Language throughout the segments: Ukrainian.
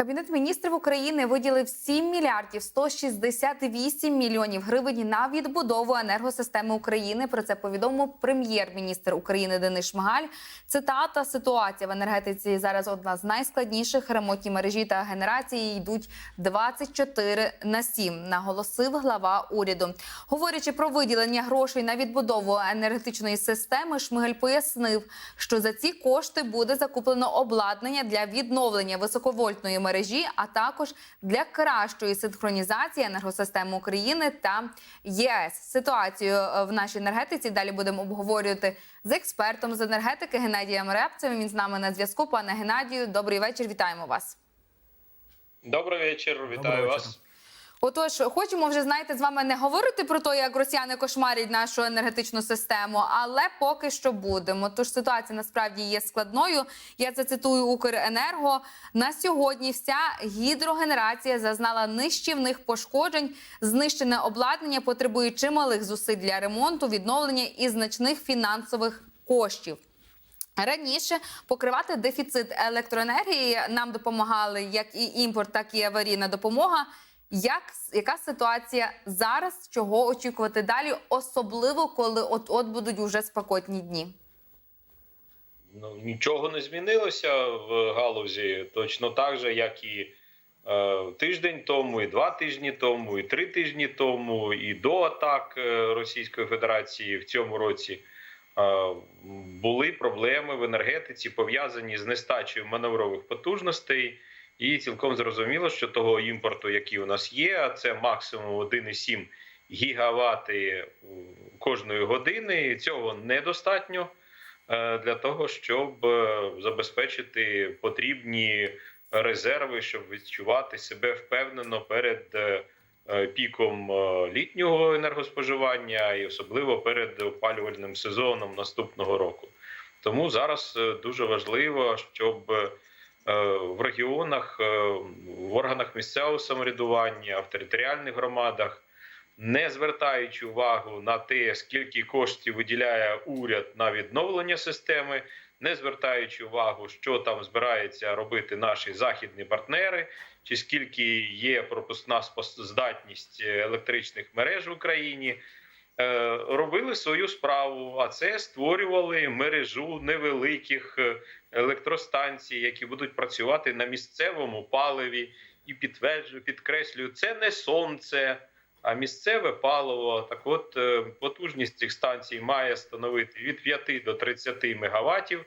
Кабінет міністрів України виділив 7 мільярдів 168 мільйонів гривень на відбудову енергосистеми України. Про це повідомив прем'єр-міністр України Денис Шмигаль. Цитата ситуація в енергетиці зараз одна з найскладніших. Ремонтні мережі та генерації йдуть 24 на 7, наголосив глава уряду. Говорячи про виділення грошей на відбудову енергетичної системи, Шмигаль пояснив, що за ці кошти буде закуплено обладнання для відновлення високовольтної мережі, а також для кращої синхронізації енергосистеми України та ЄС. Ситуацію е, в нашій енергетиці далі будемо обговорювати з експертом з енергетики Геннадієм Репцем. Він з нами на зв'язку. Пане Геннадію, добрий вечір. Вітаємо вас. Добрий вечір, вітаю Доброго вас. вечора. Отож, хочемо вже знаєте з вами не говорити про те, як росіяни кошмарять нашу енергетичну систему, але поки що будемо. Тож ситуація насправді є складною. Я зацитую Укренерго. На сьогодні вся гідрогенерація зазнала нищівних пошкоджень. Знищене обладнання потребує чималих зусиль для ремонту, відновлення і значних фінансових коштів. Раніше покривати дефіцит електроенергії нам допомагали як і імпорт, так і аварійна допомога. Як яка ситуація зараз? Чого очікувати далі, особливо коли от от будуть уже спекотні дні? Ну нічого не змінилося в галузі, точно так же, як і е, тиждень тому, і два тижні тому, і три тижні тому, і до атак е, Російської Федерації в цьому році. е, Були проблеми в енергетиці пов'язані з нестачею маневрових потужностей, і цілком зрозуміло, що того імпорту, який у нас є, а це максимум 1,7 гігавати кожної години. Цього недостатньо е, для того, щоб е, забезпечити потрібні резерви, щоб відчувати себе впевнено перед е, піком літнього енергоспоживання і особливо перед опалювальним сезоном наступного року. Тому зараз дуже важливо, щоб в регіонах, е, в органах місцевого самоврядування, в територіальних громадах, не звертаючи увагу на те, скільки коштів виділяє уряд на відновлення системи, не звертаючи увагу, що там збирається робити наші західні партнери, чи скільки є пропускна здатність електричних мереж в Україні. Е, Робили свою справу, а це створювали мережу невеликих е, електростанцій, які будуть працювати на місцевому паливі, і підтверджую, підкреслюю, це не сонце, а місцеве паливо. Так, от е, потужність цих станцій має становити від 5 до 30 мегаваттів.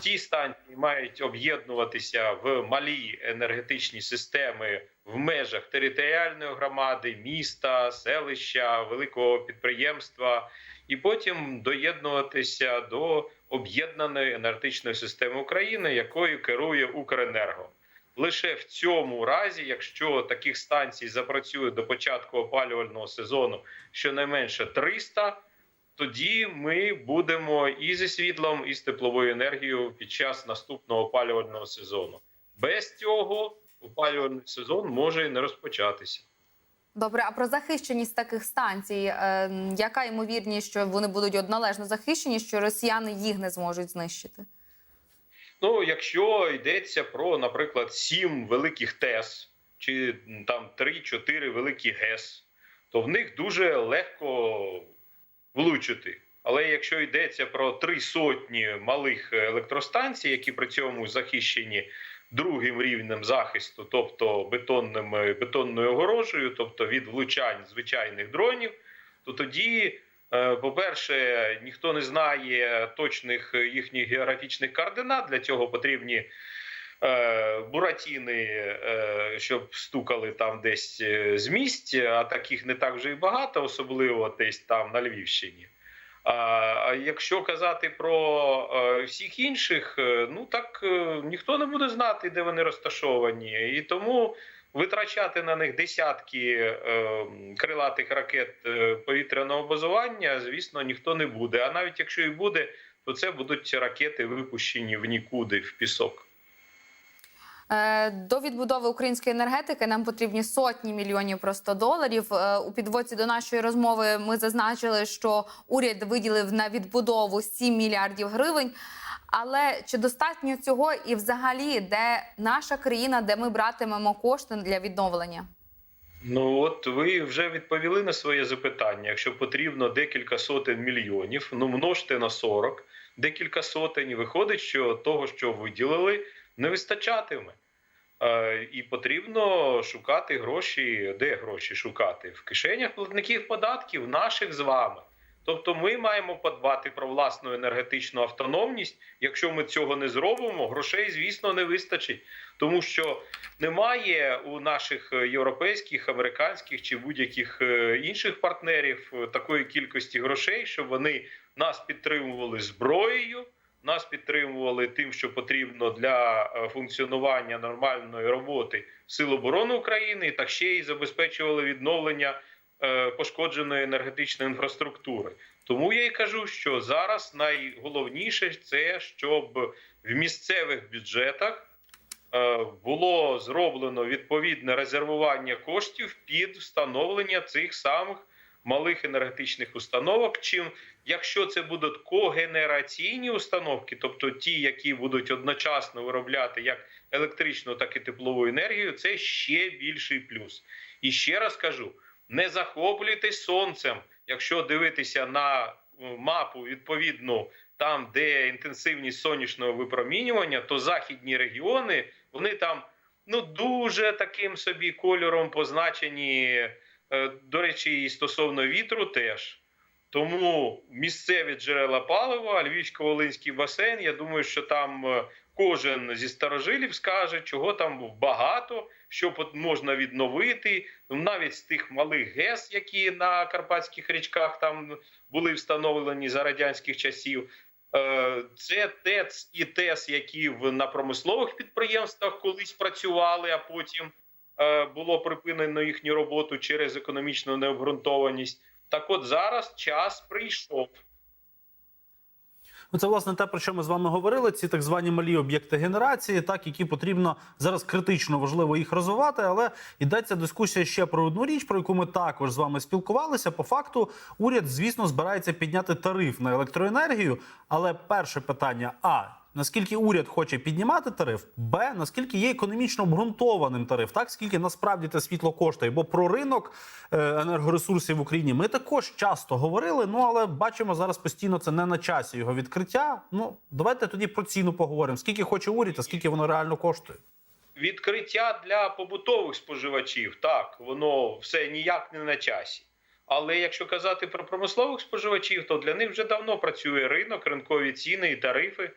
Ті станції мають об'єднуватися в малі енергетичні системи в межах територіальної громади, міста, селища, великого підприємства, і потім доєднуватися до об'єднаної енергетичної системи України, якою керує Укренерго. Лише в цьому разі, якщо таких станцій запрацює до початку опалювального сезону щонайменше 300, тоді ми будемо і зі світлом, і з тепловою енергією під час наступного опалювального сезону. Без цього опалювальний сезон може і не розпочатися. Добре, а про захищеність таких станцій, е, яка ймовірність, що вони будуть от належно захищені, що росіяни їх не зможуть знищити? Ну, якщо йдеться про, наприклад, сім великих ТЕС чи там 3-4 великі ГЕС, то в них дуже легко влучити. Але якщо йдеться про три сотні малих електростанцій, які при цьому захищені другим рівнем захисту, тобто бетонним, бетонною огорожею, тобто від влучань звичайних дронів, то тоді, е, по-перше, ніхто не знає точних їхніх географічних координат. Для цього потрібні буратіни, е, щоб стукали там десь е, з місць, а таких не так вже і багато, особливо десь там на Львівщині. А якщо казати про е, всіх інших, е, ну так е, ніхто не буде знати, де вони розташовані, і тому витрачати на них десятки е, крилатих ракет е, повітряного базування, звісно, ніхто не буде. А навіть якщо і буде, то це будуть ракети випущені в нікуди в пісок. Е, До відбудови української енергетики нам потрібні сотні мільйонів просто доларів. Е, У підводці до нашої розмови ми зазначили, що уряд виділив на відбудову 7 мільярдів гривень. Але чи достатньо цього і взагалі, де наша країна, де ми братимемо кошти для відновлення? Ну от ви вже відповіли на своє запитання. Якщо потрібно декілька сотень мільйонів, ну множте на 40, декілька сотень. Виходить, що того, що виділили, не вистачатиме. Е, і потрібно шукати гроші. Де гроші шукати? В кишенях платників податків, наших з вами. Тобто, ми маємо подбати про власну енергетичну автономність. Якщо ми цього не зробимо, грошей, звісно, не вистачить, тому що немає у наших е, європейських, американських чи будь-яких е, інших партнерів такої кількості грошей, щоб вони нас підтримували зброєю, нас підтримували тим, що потрібно для е, функціонування нормальної роботи Сил оборони України, так ще й забезпечували відновлення е, пошкодженої енергетичної інфраструктури. Тому я й кажу, що зараз найголовніше це щоб в місцевих бюджетах е, було зроблено відповідне резервування коштів під встановлення цих самих малих енергетичних установок. Чим якщо це будуть когенераційні установки, тобто ті, які будуть одночасно виробляти як електричну, так і теплову енергію, це ще більший плюс. І ще раз кажу: не захоплюйтесь сонцем, якщо дивитися на е, мапу відповідну. Там, де інтенсивність сонячного випромінювання, то західні регіони вони там ну дуже таким собі кольором позначені. Е, До речі, і стосовно вітру теж. Тому місцеві джерела палива, Львівсько-Волинський басейн. Я думаю, що там е, кожен зі старожилів скаже, чого там багато, що можна відновити. Навіть з тих малих ГЕС, які на карпатських річках там були встановлені за радянських часів. Е, Це ТЕЦ і ТЕС, які на промислових підприємствах колись працювали, а потім було припинено їхню роботу через економічну необґрунтованість. Так, от зараз час прийшов. Ну, це власне те, про що ми з вами говорили. Ці так звані малі об'єкти генерації, так які потрібно зараз критично важливо їх розвивати. Але йдеться дискусія ще про одну річ, про яку ми також з вами спілкувалися. По факту, уряд, звісно, збирається підняти тариф на електроенергію. Але перше питання: а наскільки уряд хоче піднімати тариф, б наскільки є економічно обґрунтованим тариф, так скільки насправді те світло коштує. Бо про ринок е, енергоресурсів в Україні ми також часто говорили. Ну але бачимо зараз постійно це не на часі його відкриття. Ну давайте тоді про ціну поговоримо. Скільки хоче уряд, а скільки воно реально коштує. Відкриття для побутових споживачів так, воно все ніяк не на часі. Але якщо казати про промислових споживачів, то для них вже давно працює ринок, ринкові ціни і тарифи.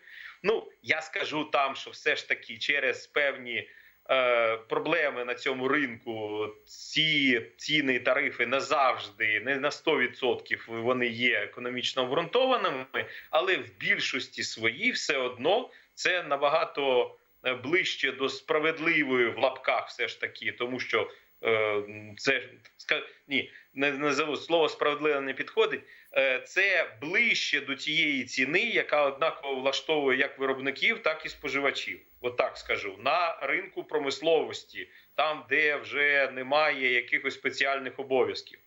Ну я скажу там, що все ж таки через певні е, проблеми на цьому ринку ці ціни і тарифи не завжди, не на 100% вони є економічно обґрунтованими, але в більшості своїй все одно це набагато е, ближче до справедливої в лапках, все ж таки, тому що це ска- ні, не назову слово справедливо не підходить. Е, це ближче до тієї ціни, яка однаково влаштовує як виробників, так і споживачів. От скажу на ринку промисловості, там де вже немає якихось спеціальних обов'язків.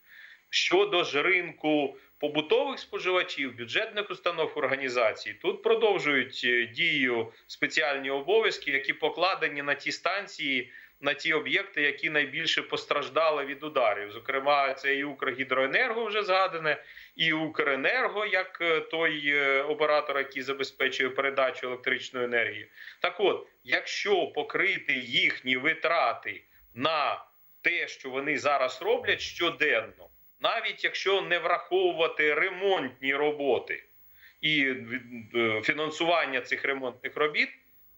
Щодо ж ринку побутових споживачів, бюджетних установ організацій, тут продовжують е, дію спеціальні обов'язки, які покладені на ті станції, на ті об'єкти, які найбільше постраждали від ударів. Зокрема, це і Укргідроенерго вже згадане, і Укренерго, як е, той е, оператор, який забезпечує передачу електричної енергії. Так от, якщо покрити їхні витрати на те, що вони зараз роблять щоденно, навіть якщо не враховувати ремонтні роботи і е, фінансування цих ремонтних робіт,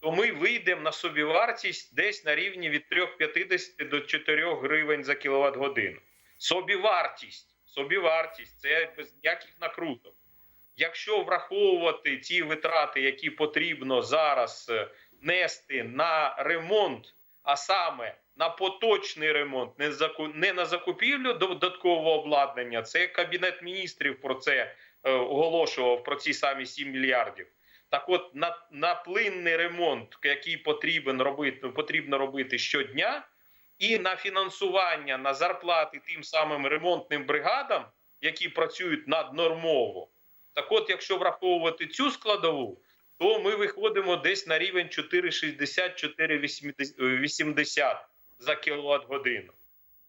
то ми вийдемо на собівартість десь на рівні від 3,50 до 4 гривень за кіловат годину. Собівартість, собівартість це без ніяких накруток. Якщо враховувати ті витрати, які потрібно зараз е, нести на ремонт, а саме на поточний ремонт, не на закупівлю додаткового обладнання, це кабінет міністрів про це е, оголошував про ці самі 7 мільярдів. Так, от на, на плинний ремонт, який потрібен робити, потрібно робити щодня, і на фінансування на зарплати тим самим ремонтним бригадам, які працюють наднормово. Так, от, якщо враховувати цю складову, то ми виходимо десь на рівень 4,60-4,80 за кіловат годину.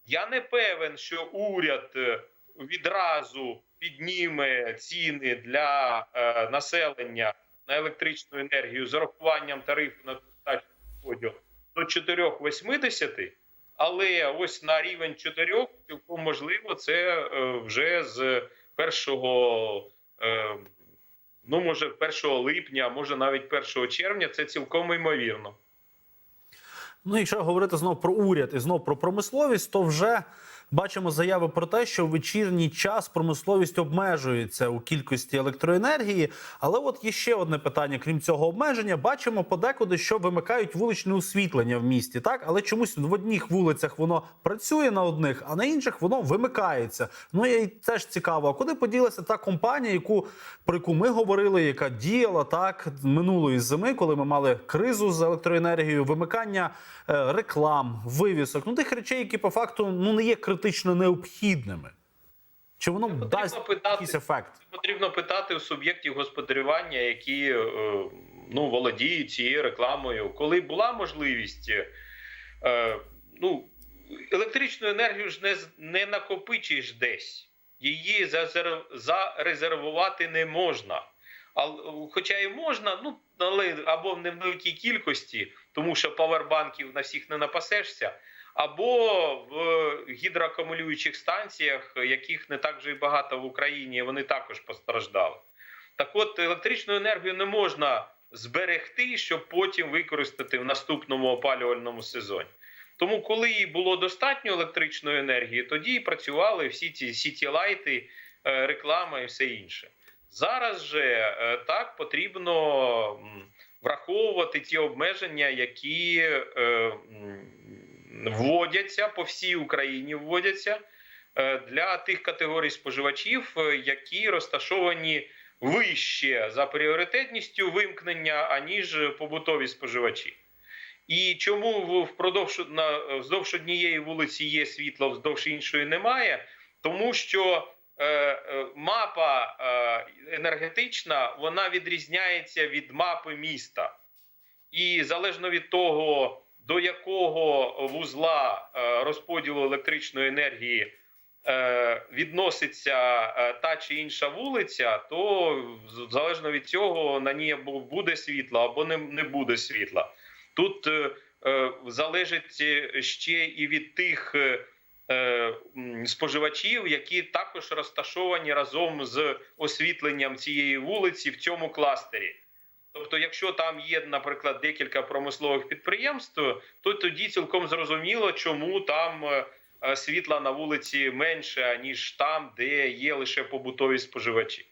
Я не певен, що уряд е, відразу підніме ціни для е, населення на електричну енергію з урахуванням тарифу на достатньо поділ до 4,80, але ось на рівень 4 цілком можливо, це е, вже з 1, е, ну може 1 липня, може навіть 1 червня. Це цілком ймовірно. Ну, якщо говорити знов про уряд і знов про промисловість, то вже бачимо заяви про те, що в вечірній час промисловість обмежується у кількості електроенергії. Але от є ще одне питання: крім цього обмеження, бачимо подекуди, що вимикають вуличне освітлення в місті, так але чомусь в одних вулицях воно працює на одних, а на інших воно вимикається. Ну і теж цікаво, а куди поділася та компанія, яку про яку ми говорили, яка діяла так минулої зими, коли ми мали кризу з електроенергією, вимикання е, реклам, вивісок, ну тих речей, які по факту ну не є критично необхідними. Чи воно потрібно дасть питати. якийсь ефект? Потрібно питати у суб'єктів господарювання, які е, ну, володіють цією рекламою. Коли була можливість, е, ну, електричну енергію ж не, не накопичиш десь, її зарезервувати не можна. А, хоча і можна, ну, але або в невеликій кількості, тому що павербанків на всіх не напасешся, або в гідроакумулюючих станціях, яких не так вже й багато в Україні, вони також постраждали. Так от електричну енергію не можна зберегти, щоб потім використати в наступному опалювальному сезоні. Тому, коли їй було достатньо електричної енергії, тоді і працювали всі ці сіті-лайти, е, реклама і все інше. Зараз же е, так потрібно враховувати ті обмеження, які е, вводяться по всій Україні, вводяться е, для тих категорій споживачів, е, які розташовані вище за пріоритетністю вимкнення, аніж побутові споживачі. І чому впродовж на вздовж однієї вулиці є світло, вздовж іншої немає? Тому що е, е, мапа е, енергетична вона відрізняється від мапи міста, і залежно від того, до якого вузла е, розподілу електричної енергії е, відноситься е, та чи інша вулиця, то залежно від цього на ній або буде світло, або не, буде світла. Тут залежить ще і від тих споживачів, які також розташовані разом з освітленням цієї вулиці в цьому кластері. Тобто, якщо там є, наприклад, декілька промислових підприємств, то тоді цілком зрозуміло, чому там е, е, світла на вулиці менше, ніж там, де є лише побутові споживачі.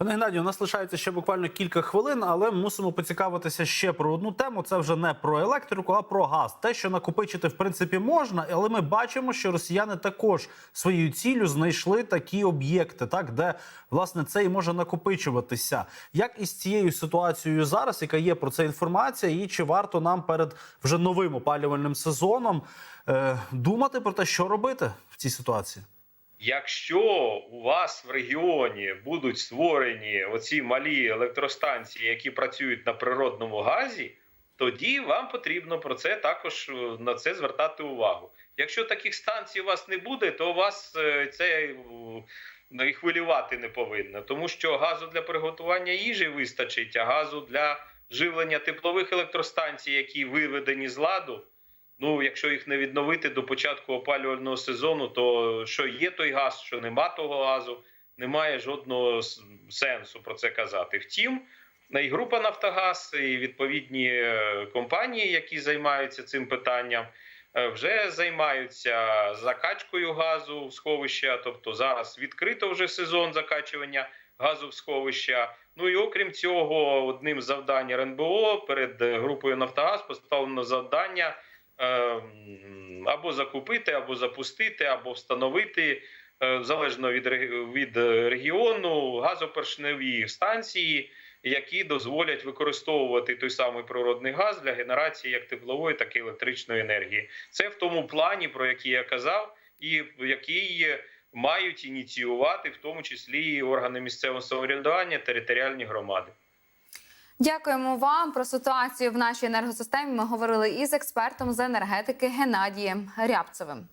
Пане Геннадію, у нас лишається ще буквально кілька хвилин, але мусимо поцікавитися ще про одну тему. Це вже не про електрику, а про газ. Те, що накопичити в принципі можна, але ми бачимо, що росіяни також своєю ціллю знайшли такі об'єкти, так де власне це і може накопичуватися. Як із цією ситуацією зараз, яка є про це інформація, і чи варто нам перед вже новим опалювальним сезоном е, думати про те, що робити в цій ситуації? Якщо у вас в регіоні будуть створені оці малі електростанції, які працюють на природному газі, тоді вам потрібно про це також е, на це звертати увагу. Якщо таких станцій у вас не буде, то у вас е, це е, ну, і хвилювати не повинно, тому що газу для приготування їжі вистачить, а газу для живлення теплових електростанцій, які виведені з ладу. Ну, якщо їх не відновити до початку опалювального сезону, то що є той газ, що нема того газу, немає жодного сенсу про це казати. Втім, і група Нафтогаз, і відповідні е, компанії, які займаються цим питанням, е, вже займаються закачкою газу в сховища. Тобто зараз відкрито вже сезон закачування газу в сховища. Ну і окрім цього, одним з завдань РНБО перед е, групою Нафтогаз поставлено завдання або закупити, або запустити, або встановити е, залежно від від е, регіону газопоршневі станції, які дозволять використовувати той самий природний газ для генерації як теплової, так і електричної енергії. Це в тому плані, про який я казав, і який мають ініціювати в тому числі і органи місцевого самоврядування, територіальні громади. Дякуємо вам про ситуацію в нашій енергосистемі. Ми говорили із експертом з енергетики Геннадієм Рябцевим.